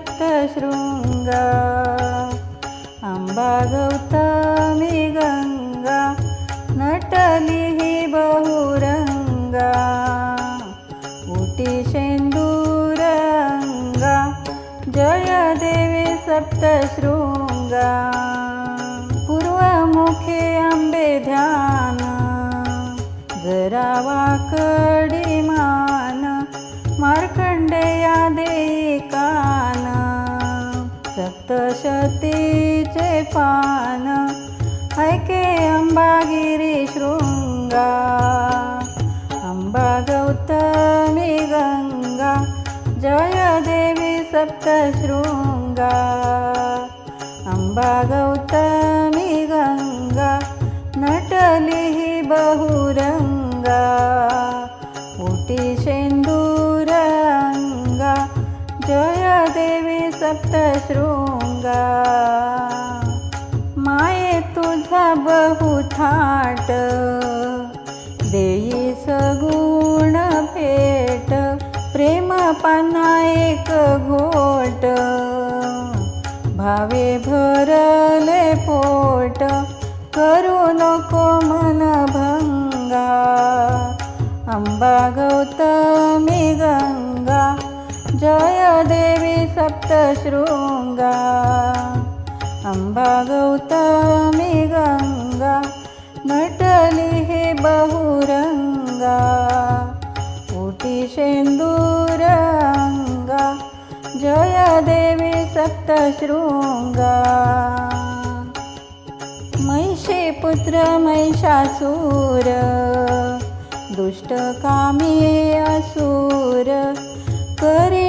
सप्तशृङ्गा अम्बा गौतमी गङ्गा नटली हि बहुरङ्गा उटी शेन्दूरङ्गा जय सप्तशृङ्गा पूर्वमुखे अम्बे ध्यान जरा वाकडी मान मार्कंडेया देई कान सप्तशतीचे पान. ऐके अंबागिरी शृंगा. अंबा गौतमी गंगा. जय देवी सप्तशृंगा. अंबा गौतमी सप्तशृंगा माये तुझा बहुथाट देई सगुण पेट प्रेम पाना एक घोट. भावे भरले पोट. करू नको मन भंगा. अंबा गौतमी गंगा. जय देवी सप्तशृंगा अंबा गौतमी गंगा नटली हे बहुरंगा उटी शेंदूरंगा जय देवी सप्तशृंगा महिषे पुत्र महिषासूर दुष्ट कामी असुर करी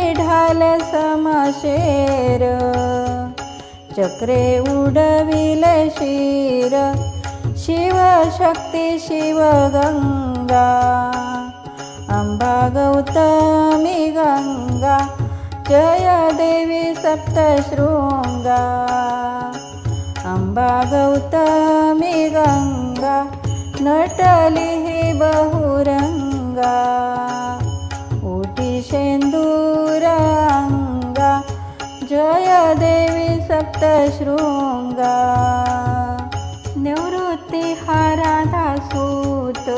ढाल समशेर. चक्रे उडविले शिर. शिवशक्ती शिवगंगा अंबा गौतमी गंगा. जय देवी सप्तशृंगा. अंबा गौतमी गंगा. नटली जय देवी सप्तशृंगा. निवृत्ती हा सूत.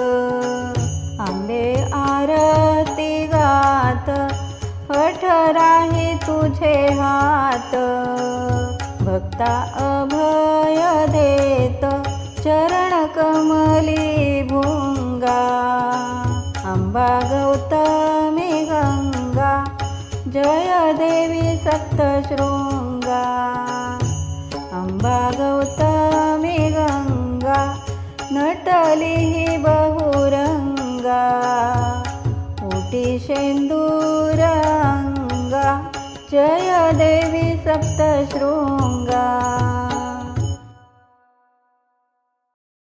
आंबे आरती गात. पठराही तुझे हात. भक्ता देवी सप्तशृंगा अंबा गौतमी गंगा नटली ही बहुरंगा उटी शेंदूरंगा जय देवी सप्तशृंगा